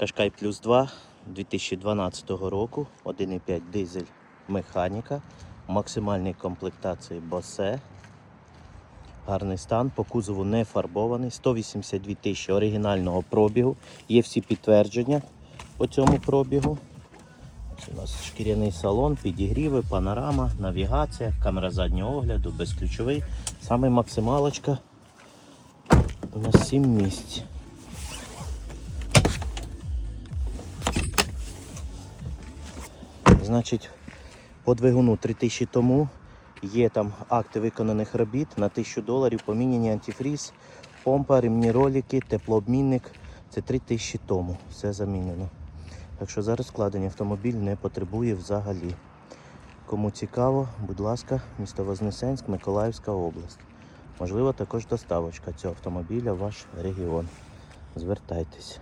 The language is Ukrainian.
Кашкай плюс 2 2012 року, 1,5 дизель механіка, максимальній комплектації Bose. Гарний стан, по кузову не фарбований, 182 тисячі оригінального пробігу. Є всі підтвердження по цьому пробігу. Ось у нас шкіряний салон, підігріви, панорама, навігація, камера заднього огляду, безключовий. Саме максималочка у нас 7 місць. Значить, по двигуну 3000 тому є там акти виконаних робіт на 1000 доларів, поміняні антифріз, помпа, ремні ролики, теплообмінник. Це 3000 тому. Все замінено. Так що зараз складення автомобіль не потребує взагалі. Кому цікаво, будь ласка, місто Вознесенськ, Миколаївська область. Можливо, також доставочка цього автомобіля в ваш регіон. Звертайтесь.